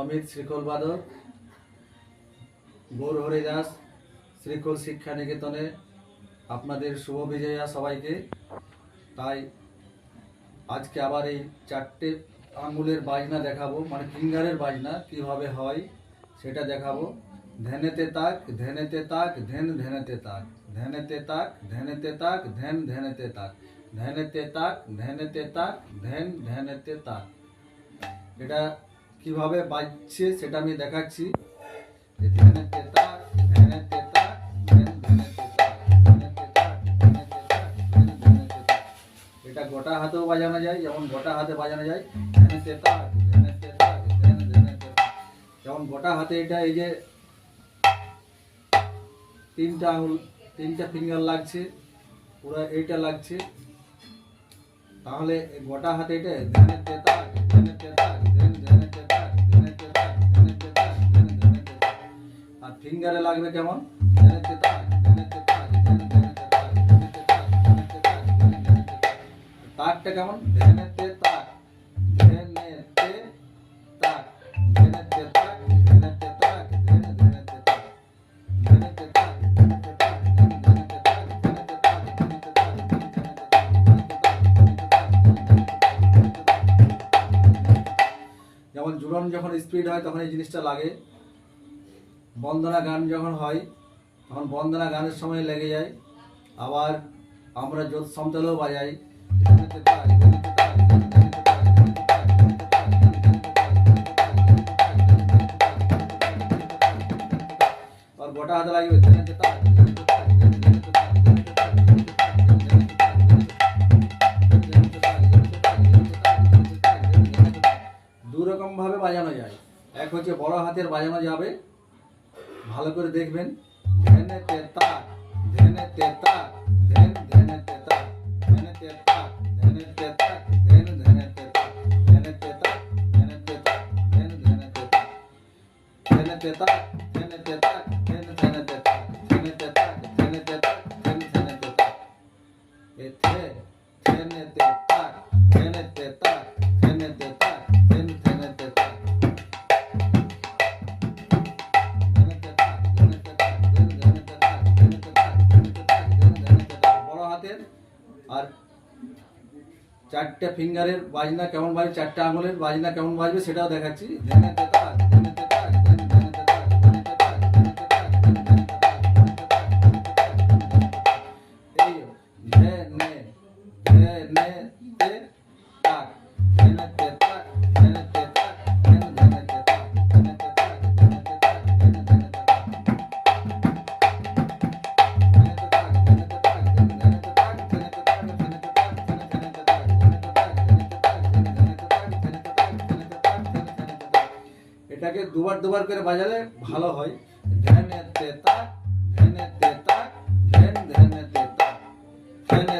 অমিত শ্রীকল বাদক গৌর হরিদাস, শ্রীকল শিক্ষা নিকেতনে আপনাদের শুভ বিজয়া সবাইকে। তাই আজকে আবার এই চারটে আঙ্গুলের বাজনা দেখাবো মানে ফিঙ্গারের বাজনা, কীভাবে হয় সেটা দেখাবো। ধ্যানেতে তাক ধ্যানেতে তাক, ধ্যান ধ্যানেতে তাক ধ্যানেতে তাক ধ্যানেতে তাক, ধ্যান ধ্যানেতে তাক ধ্যানেতে তাক ধ্যানেতে তাক, ধ্যান ধ্যানেতে তাক। এটা কীভাবে বাজছে সেটা আমি দেখাচ্ছি এটা গোটা হাতেও বাজানো যায় যেমন গোটা হাতে বাজানো যায় ধ্যানের যেমন গোটা হাতে এটা এই যে তিনটা আঙুল তিনটা ফিঙ্গার লাগছে পুরো এইটা লাগছে তাহলে গোটা হাতে এটা ধ্যানের তেতা ধ্যানের তেতা ধ্যান ধ্যান ধ্যানেতে তাক তাকটা কেমন যেমন জুড়ন যখন স্পিড হয় তখন এই জিনিসটা লাগে বন্দনা গান যখন হয়, তখন বন্দনা গানের সময় লেগে যায়। আবার আমরা যত সমতলেও বাজাই। গোটা হাত লাগবে দুরকমভাবে বাজানো যায়। এক হচ্ছে বড় হাতের বাজানো যাবে। ভালো করে দেখবেন ধ্যানে তেতা ধ্যানে তেতা ধ্যান ধ্যানে তেতা ধ্যানে তেতা ধ্যানে তেতা ধ্যান ধ্যানে তেতা ধ্যানে তেতা ধ্যানে তেতা ধ্যান ধ্যানে তেতা ধ্যানে তেতা ধ্যানে তেতা ধ্যান ধ্যানে তেতা ধ্যানে তেতা ধ্যানে তেতা ধ্যান ধ্যানে তেতা এতে ধ্যানে তেতা চারটে ফিঙ্গারের বাজনা কেমন বাজবে চারটা আঙুলের বাজনা কেমন বাজবে সেটাও দেখাচ্ছি। ধ্যানের তাক, এটাকে দুবার দুবার করে বাজালে ভালো হয়। ধ্যানে তেতা ধ্যানে তাক ধ্যান ধ্যানে তেতা ধ্যানে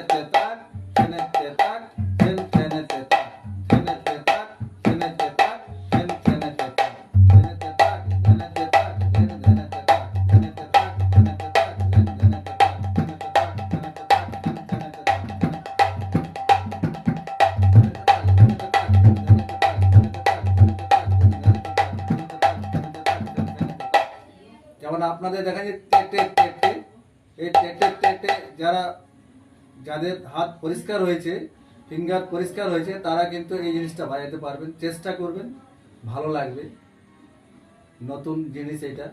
আপনাদের দেখা যায় টেটে টেটে এই টেটে টেটে যারা, যাদের হাত পরিষ্কার হয়েছে, ফিঙ্গার পরিষ্কার হয়েছে, তারা কিন্তু এই জিনিসটা বাজাতে পারবেন, চেষ্টা করবেন, ভালো লাগবে। নতুন জিনিস এটা